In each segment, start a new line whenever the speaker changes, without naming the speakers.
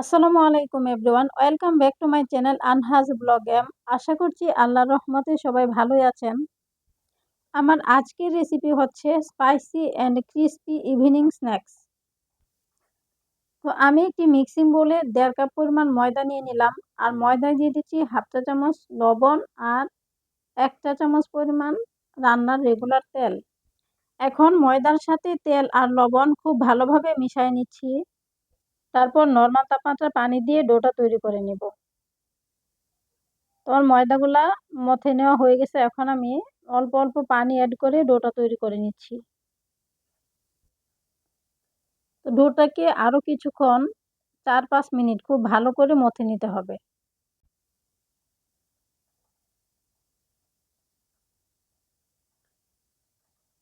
আসসালামু আলাইকুম everyone, welcome back to my channel আনহাজ blog এম। আশা করছি আল্লাহর রহমতে সবাই ভালোই আছেন। আমার আজকের রেসিপি হচ্ছে spicy and crispy evening snacks তো আমি একটি মিক্সিং বলে দেড় কাপ পরিমাণ ময়দা নিয়ে নিলাম। আর ময়দা দিয়ে দিচ্ছি হাফ চা চামচ লবণ আর এক চা চামচ পরিমাণ রান্নার রেগুলার তেল। এখন ময়দার সাথে তেল আর লবণ খুব ভালোভাবে মিশিয়ে নিচ্ছি। তারপর নর্মাল তাপমাত্রায় পানি দিয়ে ডোটা তৈরি করে নিব। তো ময়দাগুলা মথে নেওয়া হয়ে গেছে, এখন আমি অল্প অল্প পানি অ্যাড করে ডোটা তৈরি করে নিচ্ছি। তো ডোটাকে আরও কিছুক্ষণ চার পাঁচ মিনিট খুব ভালো করে মথে নিতে হবে।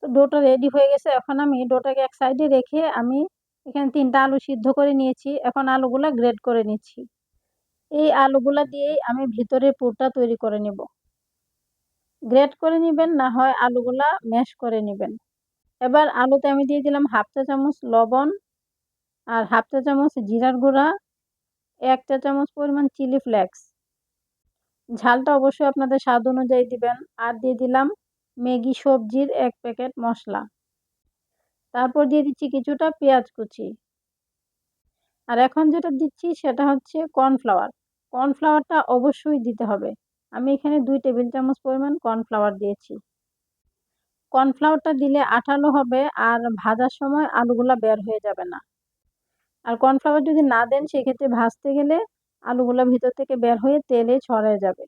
তো ডোটা রেডি হয়ে গেছে, এখন আমি ডোটাকে এক সাইডে রেখে আমি এখানে তিনটা আলু সিদ্ধ করে নিয়েছি। এখন আলুগুলা গ্রেড করে নিচ্ছি। এই আলুগুলা দিয়েই আমি ভিতরে পুরটা তৈরি করে নিব। গ্রেড করে নেবেন, না হয় আলুগুলা ম্যাশ করে নেবেন। এবার আলুতে আমি দিয়ে দিলাম হাফ চা চামচ লবণ আর হাফ চা চামচ জিরার গুঁড়া, এক চা চামচ পরিমাণ চিলি ফ্লেক্স। ঝালটা অবশ্যই আপনাদের স্বাদ অনুযায়ী দিবেন। আর দিয়ে দিলাম ম্যাগি সবজির এক প্যাকেট মশলা। তারপর দিয়ে দিচ্ছি কিছুটা পেঁয়াজ কুচি। আর এখন যেটা দিচ্ছি সেটা হচ্ছে কর্নফ্লাওয়ার। কর্নফ্লাওয়ারটা অবশ্যই দিতে হবে। আমি এখানে দুই টেবিল চামচ পরিমাণ কর্নফ্লাওয়ার দিয়েছি। কর্নফ্লাওয়ারটা দিলে আঠালো হবে আর ভাজার সময় আলুগুলা বের হয়ে যাবে না। আর কর্নফ্লাওয়ার যদি না দেন, সেক্ষেত্রে ভাজতে গেলে আলুগুলা ভিতর থেকে বের হয়ে তেলে ছড়ায় যাবে।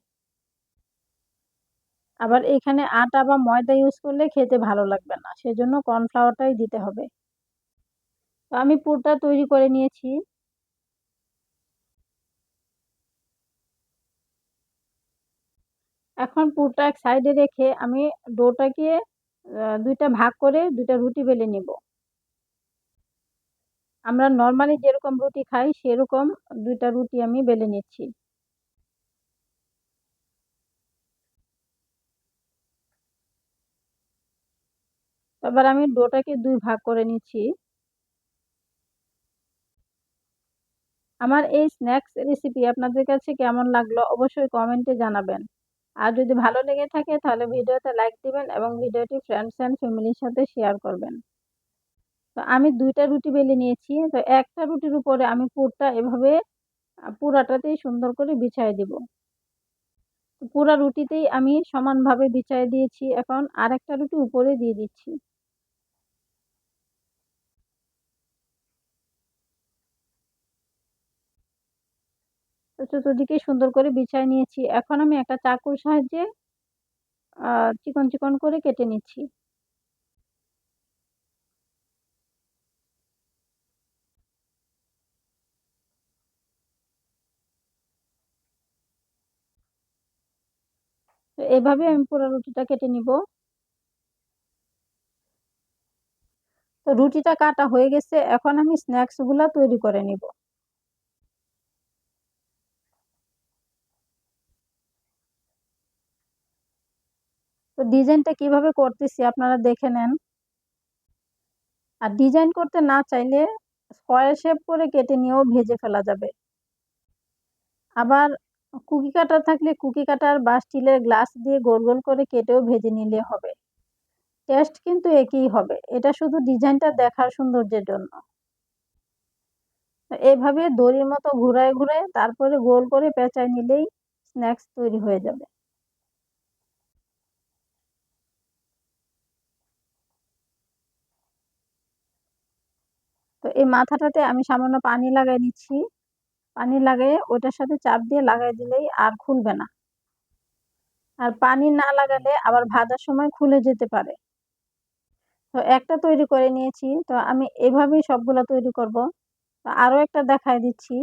আবার এখানে আটা বা ময়দা ইউজ করলে খেতে ভালো লাগবে না। সেজন্য কর্নফ্লাওয়ারটাই দিতে হবে। তো আমি পুরটা তৈরি করে নিয়েছি। এখন পুরটা এক সাইডে রেখে আমি ডোটাকে দুইটা ভাগ করে দুইটা রুটি বেলে নিব। আমরা নর্মালি যেরকম রুটি খাই, সেরকম দুইটা রুটি আমি বেলে নিচ্ছি। এবার আমি ডোটাকে দুই ভাগ করে নিচ্ছি। আমার এই স্ন্যাক্স রেসিপি আপনাদের কাছে কেমন লাগল অবশ্যই কমেন্টে জানাবেন। আর যদি ভালো লেগে থাকে তাহলে ভিডিওতে লাইক দিবেন এবং ভিডিওটি ফ্রেন্ডস অ্যান্ড ফ্যামিলির সাথে শেয়ার করবেন। তো আমি দুইটা রুটি বেলে নিয়েছি। তো একটা রুটির উপরে আমি পুরটা এভাবে পুরাটাতেই সুন্দর করে বিছাই দিব। পুরা রুটিতেই আমি সমানভাবে বিছাই দিয়েছি। এখন আরেকটা রুটি উপরে দিয়ে দিচ্ছি। চতুর্দিকে সুন্দর করে বিছাই নিয়েছি। এখন আমি একটা চাকুর সাহায্যে চিকন চিকন করে কেটে নিচ্ছি। তো এভাবে আমি পুরো রুটিটা কেটে নিব। তো রুটিটা কাটা হয়ে গেছে। এখন আমি স্ন্যাক্সগুলো তৈরি করে নিব। তো ডিজাইনটা কীভাবে করতেছি আপনারা দেখে নেন। আর ডিজাইন করতে না চাইলে স্কোয়ার শেপ করে কেটে নিয়েও ভেজে ফেলা যাবে। আবার কুকি কাটার থাকলে কুকি কাটার বা স্টিলের গ্লাস দিয়ে গোল গোল করে কেটেও ভেজে নিলে হবে। টেস্ট কিন্তু একই হবে। এটা শুধু ডিজাইনটা দেখার সৌন্দর্যের জন্য। এভাবে দড়ির মতো ঘুরায় ঘুরায় তারপরে গোল করে পেঁচায় নিলেই স্ন্যাক্স তৈরি হয়ে যাবে। তো এই মাথাটাতে আমি সামান্য পানি লাগাই নিচ্ছি। পানি লাগিয়ে ওটার সাথে চাপ দিয়ে লাগাই দিলেই আর খুলবে না। আর পানি না লাগালে আবার ভাজার সময় খুলে যেতে পারে। তো একটা তৈরি করে নিয়েছি। তো আমি এভাবেই সবগুলো তৈরি করব। তো আরও একটা দেখাই দিচ্ছি।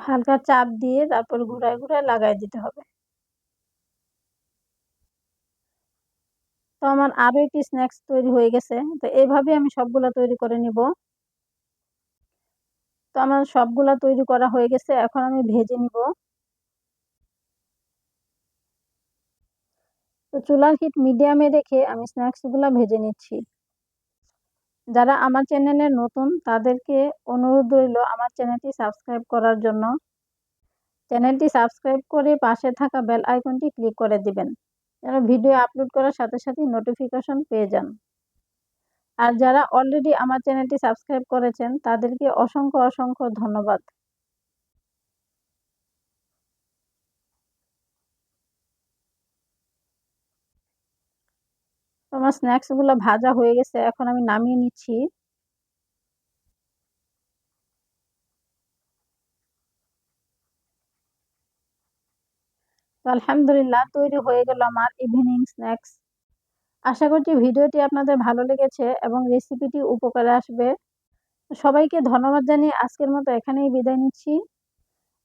হালকা চাপ দিয়ে তারপর ঘুরায় ঘুরায় লাগাই দিতে হবে। তো আমার আরও একটি স্ন্যাক্স তৈরি হয়ে গেছে। তো এইভাবে আমি সবগুলো তৈরি করে নিব। তো আমার সবগুলা তৈরি করা হয়ে গেছে। এখন আমি ভেজে নিব। তো চুলার হিট মিডিয়ামে রেখে আমি স্ন্যাক্সগুলো ভেজে নিচ্ছি। যারা আমার চ্যানেলে নতুন, তাদেরকে অনুরোধ রইল আমার চ্যানেলটি সাবস্ক্রাইব করার জন্য। চ্যানেলটি সাবস্ক্রাইব করে পাশে থাকা বেল আইকনটি ক্লিক করে দিবেন, যেন ভিডিও আপলোড করার সাথে সাথে নোটিফিকেশন পেয়ে যান। আর যারা অলরেডি আমার চ্যানেলটি সাবস্ক্রাইব করেছেন, তাদেরকে অসংখ্য অসংখ্য ধন্যবাদ। আমার স্ন্যাক্সগুলো ভাজা হয়ে গেছে, এখন আমি নামিয়ে নিচ্ছি। আলহামদুলিল্লাহ, তৈরি হয়ে গেল আমার ইভিনিং স্ন্যাক্স আশা করছি ভিডিওটি আপনাদের ভালো লেগেছে এবং রেসিপিটি উপকারে আসবে। সবাইকে ধন্যবাদ জানিয়ে আজকের মতো এখানেই বিদায় নিচ্ছি।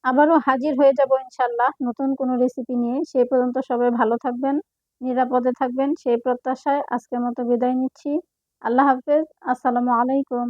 আবারও হাজির হয়ে যাব ইনশাল্লাহ নতুন কোনো রেসিপি নিয়ে। সেই পর্যন্ত সবাই ভালো থাকবেন। নিরাপদে থাকবেন সেই প্রত্যাশায় আজকের মতো বিদায় নিচ্ছি। আল্লাহ হাফেজ আসসালামু আলাইকুম।